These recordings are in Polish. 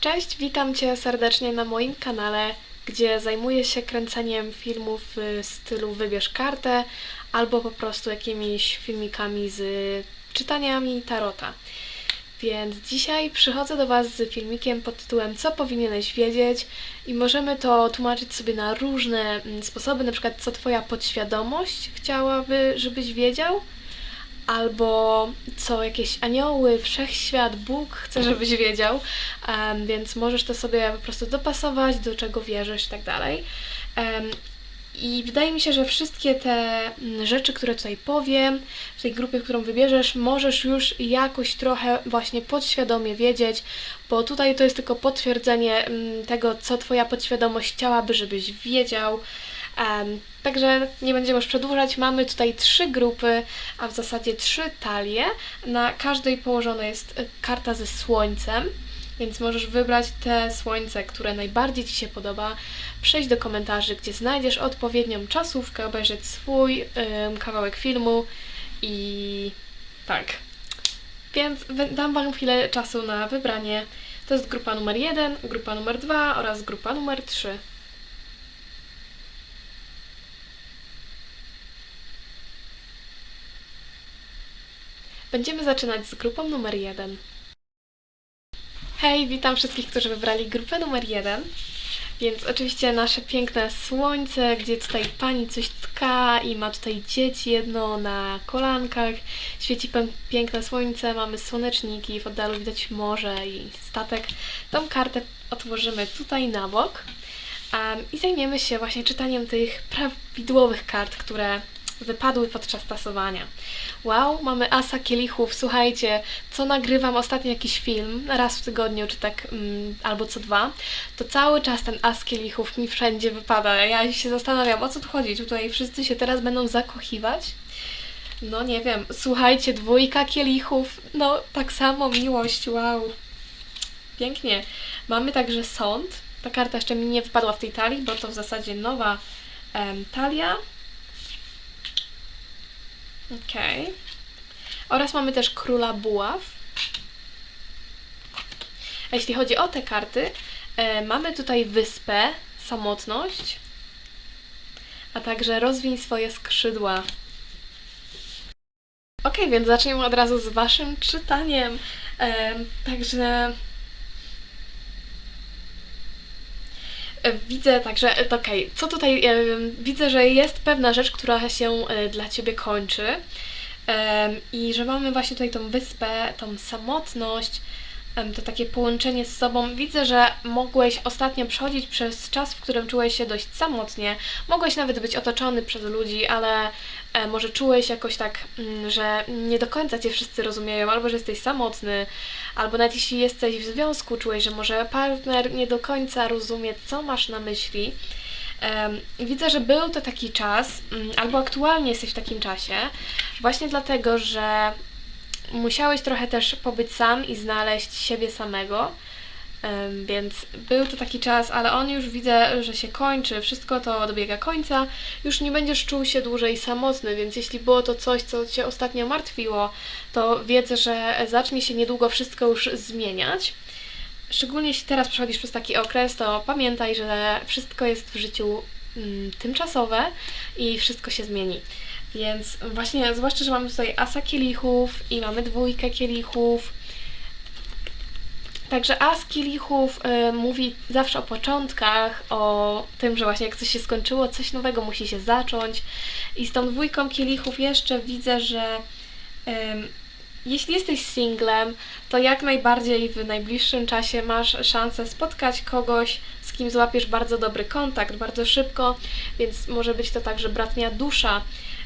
Cześć, witam Cię serdecznie na moim kanale, gdzie zajmuję się kręceniem filmów w stylu wybierz kartę albo po prostu jakimiś filmikami z czytaniami tarota. Więc dzisiaj przychodzę do Was z filmikiem pod tytułem Co powinieneś wiedzieć i możemy to tłumaczyć sobie na różne mm, sposoby, na przykład co Twoja podświadomość chciałaby, żebyś wiedział, albo co jakieś anioły, wszechświat, Bóg chce, żebyś wiedział, em, więc możesz to sobie po prostu dopasować, do czego wierzysz i tak dalej. I wydaje mi się, że wszystkie te mm, rzeczy, które tutaj powiem, w tej grupie, którą wybierzesz, możesz już jakoś trochę właśnie podświadomie wiedzieć, bo tutaj to jest tylko potwierdzenie mm, tego, co Twoja podświadomość chciałaby, żebyś wiedział. Także nie będziemy już przedłużać. Mamy tutaj trzy grupy, a w zasadzie trzy talie. Na każdej położona jest y, karta ze słońcem, więc możesz wybrać te słońce, które najbardziej Ci się podoba. Przejść do komentarzy, gdzie znajdziesz odpowiednią czasówkę, obejrzeć swój kawałek filmu i tak. Więc dam Wam chwilę czasu na wybranie. To jest grupa numer 1, grupa numer 2 oraz grupa numer 3. Będziemy zaczynać z grupą numer 1. Hej, witam wszystkich, którzy wybrali grupę numer 1. Więc oczywiście nasze piękne słońce, gdzie tutaj pani coś tka i ma tutaj dzieci jedno na kolankach. Świeci piękne słońce, mamy słoneczniki, w oddali widać morze i statek. Tą kartę otworzymy tutaj na bok em, i zajmiemy się właśnie czytaniem tych prawidłowych kart, które wypadły podczas tasowania. Wow, mamy asa kielichów. Słuchajcie, co nagrywam ostatnio jakiś film, raz w tygodniu, czy tak, mm, albo co dwa, to cały czas ten as kielichów mi wszędzie wypada. Ja się zastanawiam, o co tu chodzi. Tutaj wszyscy się teraz będą zakochiwać. No nie wiem, słuchajcie, dwójka kielichów, no tak samo miłość, wow. Pięknie. Mamy także sąd. Ta karta jeszcze mi nie wypadła w tej talii, bo to w zasadzie nowa em, talia. Okej. Oraz mamy też króla buław. A jeśli chodzi o te karty, e, mamy tutaj wyspę, samotność, a także rozwiń swoje skrzydła. Okej, więc zacznijmy od razu z Waszym czytaniem. E, także. Widzę także, e, okej, co tutaj, e, widzę, że jest pewna rzecz, która się e, dla Ciebie kończy i że mamy właśnie tutaj tą wyspę, tą samotność, to takie połączenie z sobą. Widzę, że mogłeś ostatnio przechodzić przez czas, w którym czułeś się dość samotnie. Mogłeś nawet być otoczony przez ludzi, ale e, może czułeś jakoś tak, mm, że nie do końca Cię wszyscy rozumieją, albo że jesteś samotny, albo nawet jeśli jesteś w związku, czułeś, że może partner nie do końca rozumie, co masz na myśli. Widzę, że był to taki czas, mm, albo aktualnie jesteś w takim czasie, właśnie dlatego, że musiałeś trochę też pobyć sam i znaleźć siebie samego. Więc był to taki czas, ale on już widzę, że się kończy, wszystko to dobiega końca, już nie będziesz czuł się dłużej samotny, więc jeśli było to coś, co Cię ostatnio martwiło, to wiedz, że zacznie się niedługo wszystko już zmieniać. Szczególnie jeśli teraz przechodzisz przez taki okres, to pamiętaj, że wszystko jest w życiu mm, tymczasowe i wszystko się zmieni. Więc właśnie, zwłaszcza, że mamy tutaj asa kielichów i mamy dwójkę kielichów. Także as kielichów y, mówi zawsze o początkach, o tym, że właśnie jak coś się skończyło, coś nowego musi się zacząć. I z tą dwójką kielichów jeszcze widzę, że ym, jeśli jesteś singlem, to jak najbardziej w najbliższym czasie masz szansę spotkać kogoś, z kim złapiesz bardzo dobry kontakt bardzo szybko, więc może być to także bratnia dusza.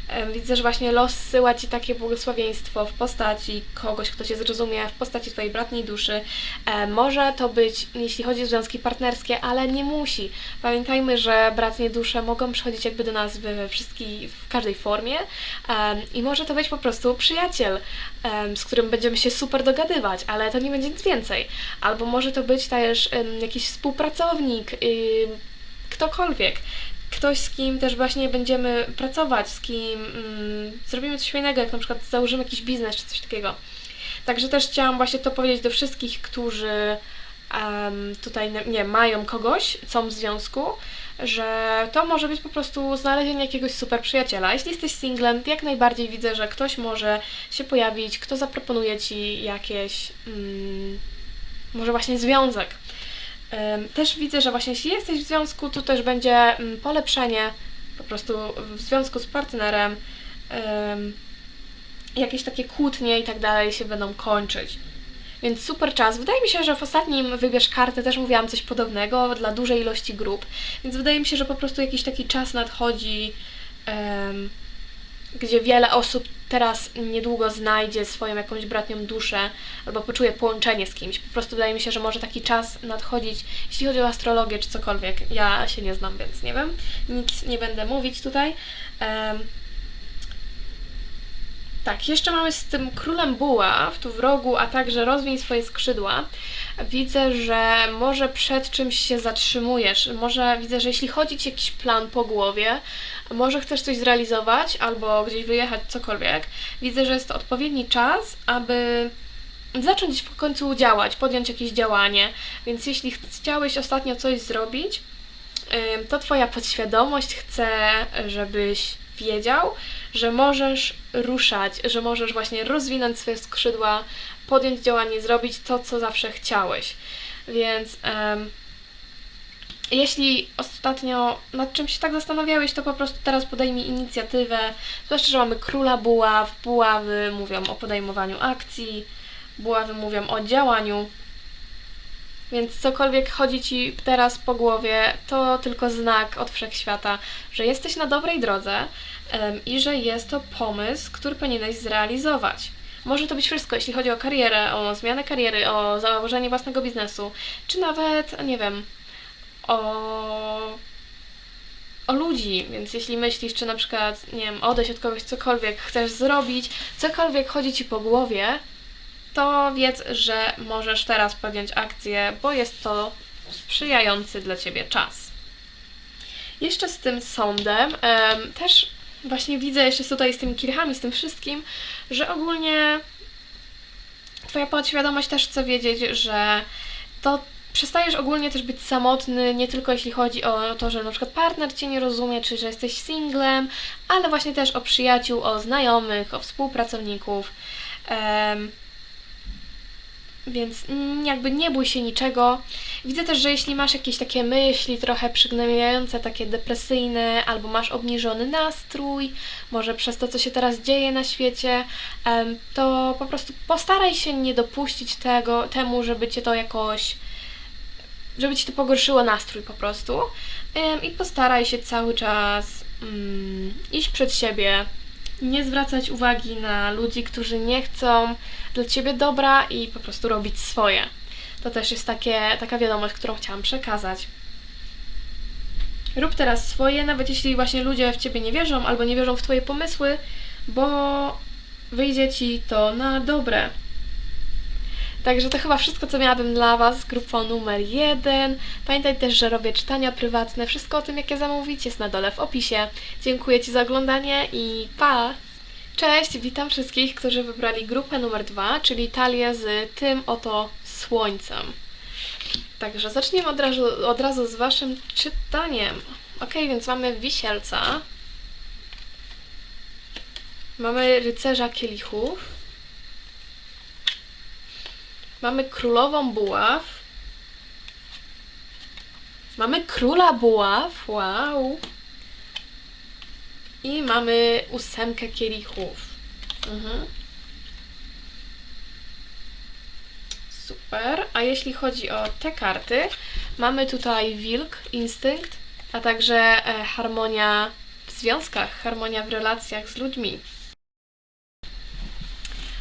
Em, Widzę, że właśnie los zsyła Ci takie błogosławieństwo w postaci kogoś, kto Cię zrozumie, w postaci Twojej bratniej duszy. E, Może to być, jeśli chodzi o związki partnerskie, ale nie musi. Pamiętajmy, że bratnie dusze mogą przychodzić jakby do nas we wszystkich, w każdej formie i może to być po prostu przyjaciel, z którym będziemy się super dogadywać, ale to nie będzie nic więcej. Albo może to być też jakiś współpracownik, ym, ktokolwiek ktoś, z kim też właśnie będziemy pracować, z kim mm, zrobimy coś fajnego, jak na przykład założymy jakiś biznes czy coś takiego. Także też chciałam właśnie to powiedzieć do wszystkich, którzy em, tutaj nie mają kogoś, są w związku, że to może być po prostu znalezienie jakiegoś super przyjaciela. Jeśli jesteś singlem, jak najbardziej widzę, że ktoś może się pojawić, kto zaproponuje ci jakieś, mm, może właśnie związek. Też widzę, że właśnie jeśli jesteś w związku, to też będzie mm, polepszenie po prostu w związku z partnerem. em, Jakieś takie kłótnie i tak dalej się będą kończyć. Więc super czas. Wydaje mi się, że w ostatnim wybierz kartę też mówiłam coś podobnego dla dużej ilości grup. Więc wydaje mi się, że po prostu jakiś taki czas nadchodzi, gdzie wiele osób teraz niedługo znajdzie swoją jakąś bratnią duszę albo poczuje połączenie z kimś. Po prostu wydaje mi się, że może taki czas nadchodzić, jeśli chodzi o astrologię czy cokolwiek. Ja się nie znam, więc nie wiem. Nic nie będę mówić tutaj. Em, tak, jeszcze mamy z tym królem buław tu w rogu, a także rozwiń swoje skrzydła. Widzę, że może przed czymś się zatrzymujesz. Może widzę, że jeśli chodzi ci jakiś plan po głowie, może chcesz coś zrealizować albo gdzieś wyjechać, cokolwiek. Widzę, że jest to odpowiedni czas, aby zacząć w końcu działać, podjąć jakieś działanie. Więc jeśli chciałeś ostatnio coś zrobić, to Twoja podświadomość chce, żebyś wiedział, że możesz ruszać, że możesz właśnie rozwinąć swoje skrzydła, podjąć działanie, zrobić to, co zawsze chciałeś. Więc em, jeśli ostatnio nad czymś się tak zastanawiałeś, to po prostu teraz podejmij inicjatywę. Zwłaszcza, że mamy króla buław, buławy mówią o podejmowaniu akcji, buławy mówią o działaniu. Więc cokolwiek chodzi ci teraz po głowie, to tylko znak od wszechświata, że jesteś na dobrej drodze em, i że jest to pomysł, który powinieneś zrealizować. Może to być wszystko, jeśli chodzi o karierę, o zmianę kariery, o założenie własnego biznesu, czy nawet, nie wiem, o, o ludzi. Więc jeśli myślisz, czy na przykład, nie wiem, odejść od kogoś, cokolwiek chcesz zrobić, cokolwiek chodzi ci po głowie, to wiedz, że możesz teraz podjąć akcję, bo jest to sprzyjający dla Ciebie czas. Jeszcze z tym sądem em, też właśnie widzę jeszcze tutaj z tymi kirchami, z tym wszystkim, że ogólnie Twoja podświadomość też chce wiedzieć, że to przestajesz ogólnie też być samotny, nie tylko jeśli chodzi o to, że na przykład partner Cię nie rozumie, czy że jesteś singlem, ale właśnie też o przyjaciół, o znajomych, o współpracowników. Em, więc jakby nie bój się niczego. Widzę też, że jeśli masz jakieś takie myśli trochę przygnębiające, takie depresyjne, albo masz obniżony nastrój, może przez to, co się teraz dzieje na świecie, to po prostu postaraj się nie dopuścić tego, temu, żeby cię to jakoś żeby ci to pogorszyło nastrój po prostu. I postaraj się cały czas mm, iść przed siebie, nie zwracać uwagi na ludzi, którzy nie chcą dla ciebie dobra i po prostu robić swoje. To też jest takie, taka wiadomość, którą chciałam przekazać. Rób teraz swoje, nawet jeśli właśnie ludzie w ciebie nie wierzą albo nie wierzą w twoje pomysły, bo wyjdzie ci to na dobre. Także to chyba wszystko, co miałabym dla Was, grupą numer jeden. Pamiętaj też, że robię czytania prywatne. Wszystko o tym, jakie zamówić, jest na dole w opisie. Dziękuję Ci za oglądanie i pa! Cześć, witam wszystkich, którzy wybrali grupę numer dwa, czyli talię z tym oto słońcem. Także zaczniemy od razu, od razu z Waszym czytaniem. Ok, więc mamy wisielca. Mamy rycerza kielichów. Mamy królową buław. Mamy króla buław. Wow. I mamy ósemkę kielichów. Mhm. Super. A jeśli chodzi o te karty, mamy tutaj wilk, instynkt, a także e, harmonia w związkach, harmonia w relacjach z ludźmi.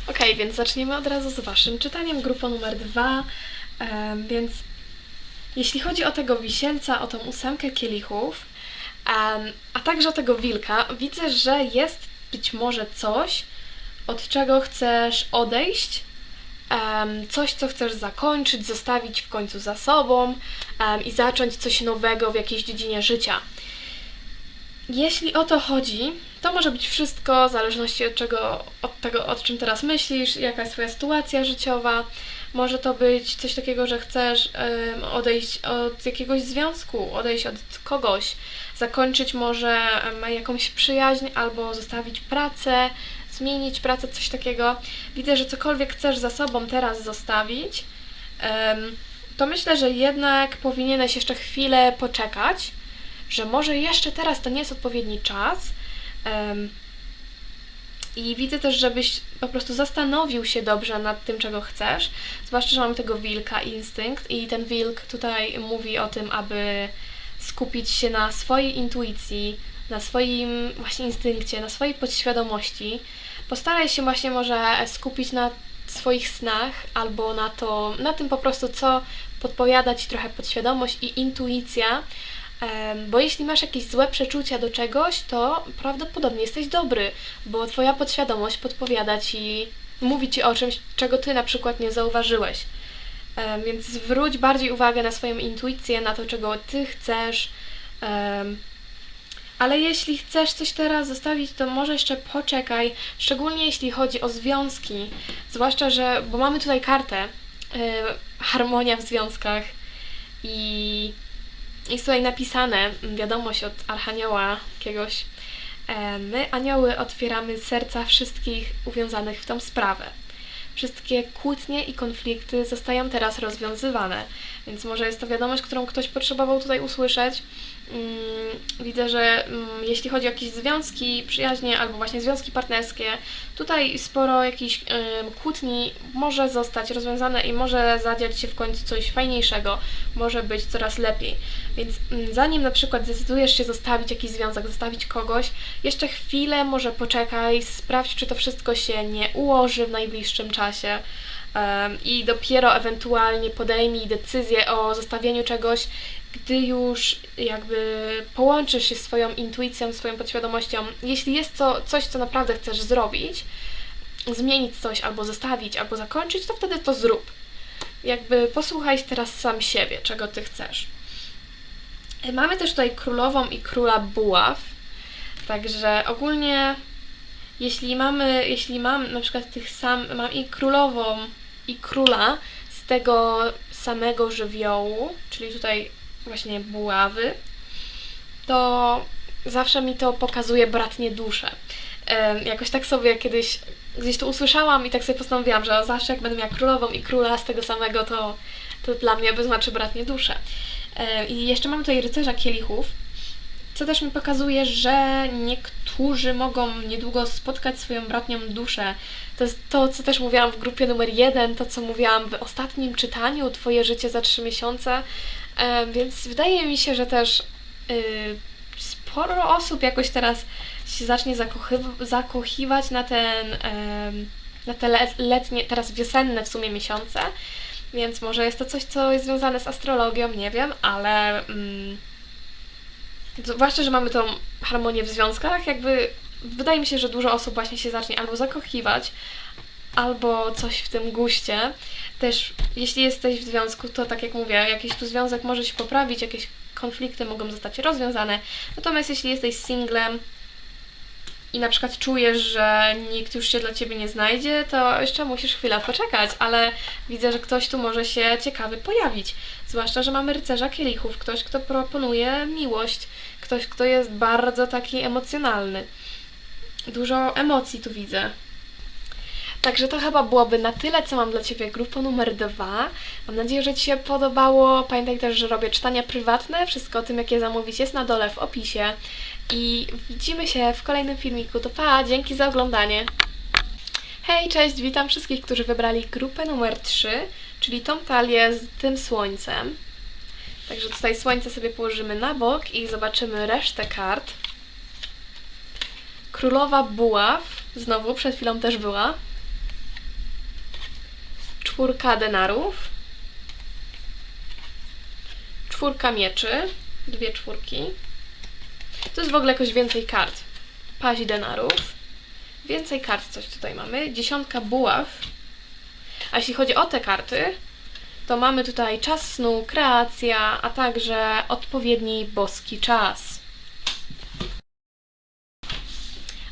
Ok, więc zaczniemy od razu z Waszym czytaniem, grupa numer dwa. Em, więc jeśli chodzi o tego wisielca, o tą ósemkę kielichów, em, a także o tego wilka, widzę, że jest być może coś, od czego chcesz odejść, em, coś, co chcesz zakończyć, zostawić w końcu za sobą em, i zacząć coś nowego w jakiejś dziedzinie życia. Jeśli o to chodzi, to może być wszystko, w zależności od, czego, od tego, o czym teraz myślisz, jaka jest Twoja sytuacja życiowa. Może to być coś takiego, że chcesz em, odejść od jakiegoś związku, odejść od kogoś, zakończyć może em, jakąś przyjaźń albo zostawić pracę, zmienić pracę, coś takiego. Widzę, że cokolwiek chcesz za sobą teraz zostawić, em, to myślę, że jednak powinieneś jeszcze chwilę poczekać, że może jeszcze teraz to nie jest odpowiedni czas. I widzę też, żebyś po prostu zastanowił się dobrze nad tym, czego chcesz. Zwłaszcza, że mam tego wilka instynkt i ten wilk tutaj mówi o tym, aby skupić się na swojej intuicji, na swoim właśnie instynkcie, na swojej podświadomości. Postaraj się właśnie może skupić na swoich snach albo na to, na tym po prostu, co podpowiada Ci trochę podświadomość i intuicja, Bo jeśli masz jakieś złe przeczucia do czegoś, to prawdopodobnie jesteś dobry, bo twoja podświadomość podpowiada ci, mówi ci o czymś, czego ty na przykład nie zauważyłeś. Więc zwróć bardziej uwagę na swoją intuicję, na to, czego ty chcesz. Ale jeśli chcesz coś teraz zostawić, to może jeszcze poczekaj, szczególnie jeśli chodzi o związki. Zwłaszcza, że, bo mamy tutaj kartę, y, harmonia w związkach i jest tutaj napisane, mm, wiadomość od Archanioła jakiegoś. e, My, anioły, otwieramy serca wszystkich uwiązanych w tą sprawę. Wszystkie kłótnie i konflikty zostają teraz rozwiązywane, więc może jest to wiadomość, którą ktoś potrzebował tutaj usłyszeć. Mm, Widzę, że mm, jeśli chodzi o jakieś związki, przyjaźnie albo właśnie związki partnerskie, tutaj sporo jakichś kłótni może zostać rozwiązane i może zadziać się w końcu coś fajniejszego, może być coraz lepiej. Więc mm, zanim na przykład zdecydujesz się zostawić jakiś związek, zostawić kogoś, jeszcze chwilę może poczekaj, sprawdź, czy to wszystko się nie ułoży w najbliższym czasie. Em, I dopiero ewentualnie podejmij decyzję o zostawieniu czegoś, gdy już jakby połączysz się swoją intuicją, swoją podświadomością. Jeśli jest to coś, co naprawdę chcesz zrobić, zmienić coś, albo zostawić, albo zakończyć, to wtedy to zrób. Jakby posłuchaj teraz sam siebie, czego ty chcesz. Mamy też tutaj królową i króla buław. Także ogólnie jeśli mamy, jeśli mam na przykład tych sam, mam i królową i króla z tego samego żywiołu, czyli tutaj właśnie buławy, to zawsze mi to pokazuje bratnie dusze. Em, jakoś tak sobie kiedyś gdzieś to usłyszałam i tak sobie postanowiłam, że zawsze jak będę miała królową i króla z tego samego, to, to dla mnie by znaczy bratnie dusze. E, I jeszcze mamy tutaj rycerza kielichów, co też mi pokazuje, że niektórzy mogą niedługo spotkać swoją bratnią duszę. To jest to, co też mówiłam w grupie numer jeden, to co mówiłam w ostatnim czytaniu, Twoje życie za trzy miesiące. E, więc wydaje mi się, że też y, sporo osób jakoś teraz się zacznie zakochiwać na ten, na te le- letnie, teraz wiosenne w sumie miesiące. Więc może jest to coś, co jest związane z astrologią, nie wiem, ale mm, zwłaszcza, że mamy tą harmonię w związkach, jakby wydaje mi się, że dużo osób właśnie się zacznie albo zakochiwać, albo coś w tym guście. Też jeśli jesteś w związku, to tak jak mówię, jakiś tu związek może się poprawić, jakieś konflikty mogą zostać rozwiązane. Natomiast jeśli jesteś singlem i na przykład czujesz, że nikt już się dla ciebie nie znajdzie, to jeszcze musisz chwilę poczekać, ale widzę, że ktoś tu może się ciekawy pojawić. Zwłaszcza, że mamy rycerza kielichów, ktoś, kto proponuje miłość, ktoś, kto jest bardzo taki emocjonalny. Dużo emocji tu widzę. Także to chyba byłoby na tyle, co mam dla Ciebie grupa numer dwa. Mam nadzieję, że Ci się podobało. Pamiętaj też, że robię czytania prywatne. Wszystko o tym, jakie zamówić jest na dole w opisie. I widzimy się w kolejnym filmiku. To pa, dzięki za oglądanie. Hej, cześć, witam wszystkich, którzy wybrali grupę numer 3, czyli tą talię z tym słońcem. Także tutaj słońce sobie położymy na bok i zobaczymy resztę kart. Królowa buław, znowu przed chwilą też była. Czwórka denarów. Czwórka mieczy, dwie czwórki. To jest w ogóle jakoś więcej kart. Paź denarów. Więcej kart coś tutaj mamy. Dziesiątka buław. A jeśli chodzi o te karty, to mamy tutaj czas snu, kreacja, a także odpowiedni boski czas.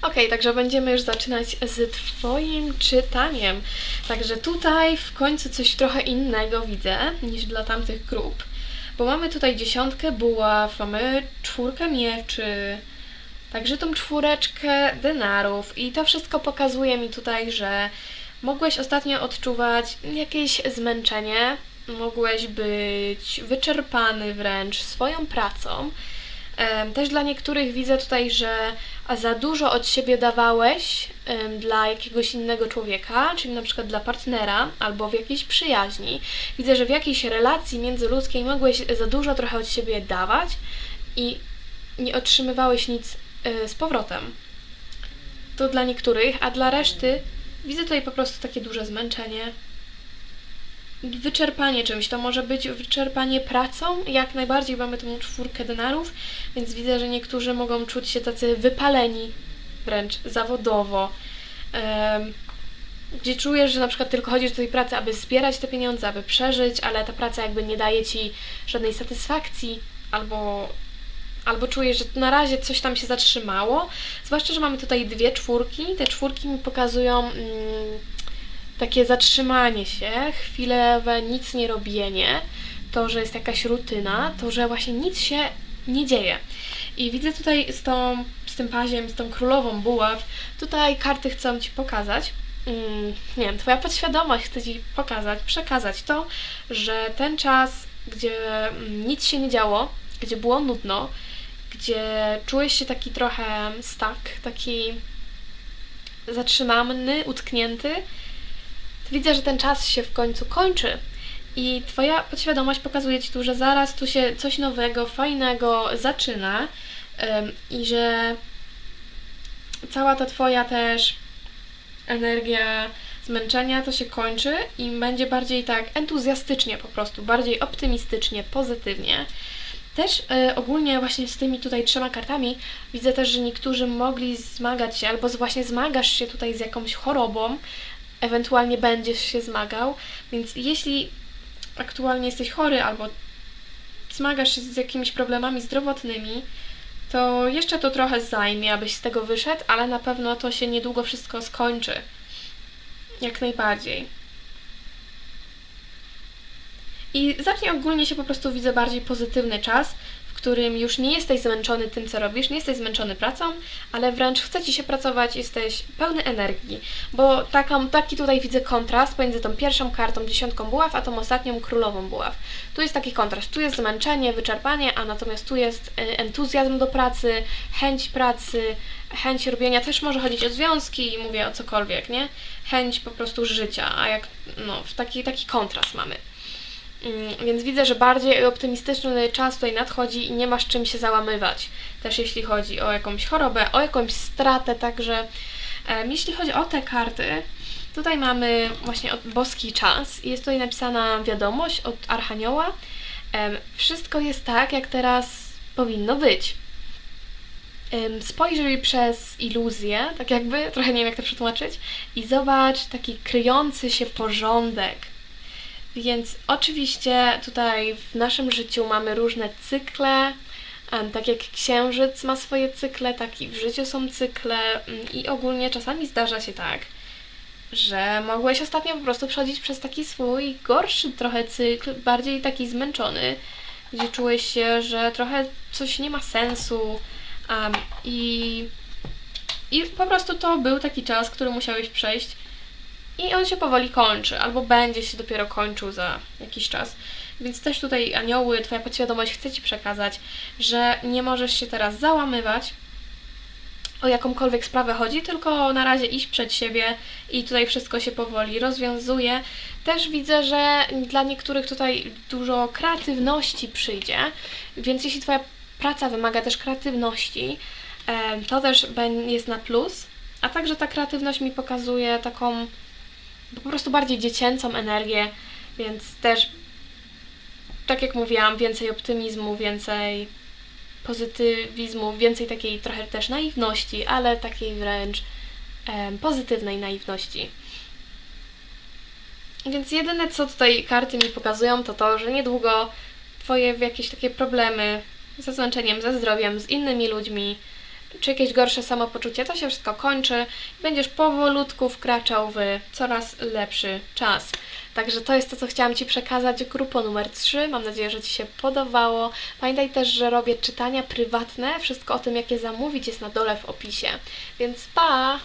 Okej, także będziemy już zaczynać z Twoim czytaniem. Także tutaj w końcu coś trochę innego widzę niż dla tamtych grup. Bo mamy tutaj dziesiątkę buław, mamy czwórkę mieczy, także tą czwóreczkę denarów i to wszystko pokazuje mi tutaj, że mogłeś ostatnio odczuwać jakieś zmęczenie, mogłeś być wyczerpany wręcz swoją pracą. Też dla niektórych widzę tutaj, że za dużo od siebie dawałeś dla jakiegoś innego człowieka, czyli na przykład dla partnera albo w jakiejś przyjaźni. Widzę, że w jakiejś relacji międzyludzkiej mogłeś za dużo trochę od siebie dawać i nie otrzymywałeś nic e, z powrotem. To dla niektórych, a dla reszty widzę tutaj po prostu takie duże zmęczenie, wyczerpanie czymś. To może być wyczerpanie pracą, jak najbardziej mamy tą czwórkę denarów, więc widzę, że niektórzy mogą czuć się tacy wypaleni wręcz zawodowo. Em, gdzie czujesz, że na przykład tylko chodzisz do tej pracy, aby zbierać te pieniądze, aby przeżyć, ale ta praca jakby nie daje ci żadnej satysfakcji, albo, albo czujesz, że na razie coś tam się zatrzymało. Zwłaszcza, że mamy tutaj dwie czwórki. Te czwórki mi pokazują mm, takie zatrzymanie się, chwilowe nic nie robienie, to, że jest jakaś rutyna, to, że właśnie nic się nie dzieje. I widzę tutaj z, tą, z tym paziem, z tą królową buław, tutaj karty chcą Ci pokazać, mm, nie wiem, Twoja podświadomość chce Ci pokazać, przekazać to, że ten czas, gdzie mm, nic się nie działo, gdzie było nudno, gdzie czułeś się taki trochę stuck, taki zatrzymany, utknięty, widzę, że ten czas się w końcu kończy. I Twoja podświadomość pokazuje Ci tu, że zaraz tu się coś nowego, fajnego zaczyna i że cała ta Twoja też energia zmęczenia to się kończy i będzie bardziej tak entuzjastycznie po prostu, bardziej optymistycznie, pozytywnie. Też y, ogólnie właśnie z tymi tutaj trzema kartami widzę też, że niektórzy mogli zmagać się, albo właśnie zmagasz się tutaj z jakąś chorobą, ewentualnie będziesz się zmagał, więc jeśli aktualnie jesteś chory albo zmagasz się z jakimiś problemami zdrowotnymi, to jeszcze to trochę zajmie, abyś z tego wyszedł, ale na pewno to się niedługo wszystko skończy. Jak najbardziej. I zacznie ogólnie się po prostu widzę bardziej pozytywny czas, w którym już nie jesteś zmęczony tym, co robisz, nie jesteś zmęczony pracą, ale wręcz chce ci się pracować, jesteś pełny energii. Bo taką, taki tutaj widzę kontrast pomiędzy tą pierwszą kartą, dziesiątką buław, a tą ostatnią królową buław. Tu jest taki kontrast, tu jest zmęczenie, wyczerpanie, a natomiast tu jest y, entuzjazm do pracy, chęć pracy, chęć robienia, też może chodzić o związki, mówię o cokolwiek, nie? Chęć po prostu życia, a jak, no, taki, taki kontrast mamy. Mm, Więc widzę, że bardziej optymistyczny czas tutaj nadchodzi i nie masz czym się załamywać. Też jeśli chodzi o jakąś chorobę, o jakąś stratę, także jeśli chodzi o te karty, tutaj mamy właśnie boski czas i jest tutaj napisana wiadomość od Archanioła. Wszystko jest tak, jak teraz powinno być. Spojrzyj przez iluzję, tak jakby, trochę nie wiem jak to przetłumaczyć, i zobacz taki kryjący się porządek. Więc oczywiście tutaj w naszym życiu mamy różne cykle. Tak jak księżyc ma swoje cykle, tak i w życiu są cykle. mm, I ogólnie czasami zdarza się tak, że mogłeś ostatnio po prostu przechodzić przez taki swój gorszy trochę cykl, bardziej taki zmęczony, gdzie czułeś się, że trochę coś nie ma sensu. em, I, I po prostu to był taki czas, który musiałeś przejść. I on się powoli kończy, albo będzie się dopiero kończył za jakiś czas. Więc też tutaj anioły, Twoja podświadomość chce Ci przekazać, że nie możesz się teraz załamywać, o jakąkolwiek sprawę chodzi, tylko na razie iść przed siebie i tutaj wszystko się powoli rozwiązuje. Też widzę, że dla niektórych tutaj dużo kreatywności przyjdzie, więc jeśli Twoja praca wymaga też kreatywności, to też jest na plus. A także ta kreatywność mi pokazuje taką po prostu bardziej dziecięcą energię, więc też, tak jak mówiłam, więcej optymizmu, więcej pozytywizmu, więcej takiej trochę też naiwności, ale takiej wręcz pozytywnej naiwności. Więc jedyne, co tutaj karty mi pokazują, to to, że niedługo Twoje jakieś takie problemy ze zmęczeniem, ze zdrowiem, z innymi ludźmi czy jakieś gorsze samopoczucie, to się wszystko kończy będziesz powolutku wkraczał w coraz lepszy czas. Także to jest to, co chciałam Ci przekazać. Grupo numer 3. Mam nadzieję, że Ci się podobało. Pamiętaj też, że robię czytania prywatne. Wszystko o tym, jakie zamówić, jest na dole w opisie. Więc pa!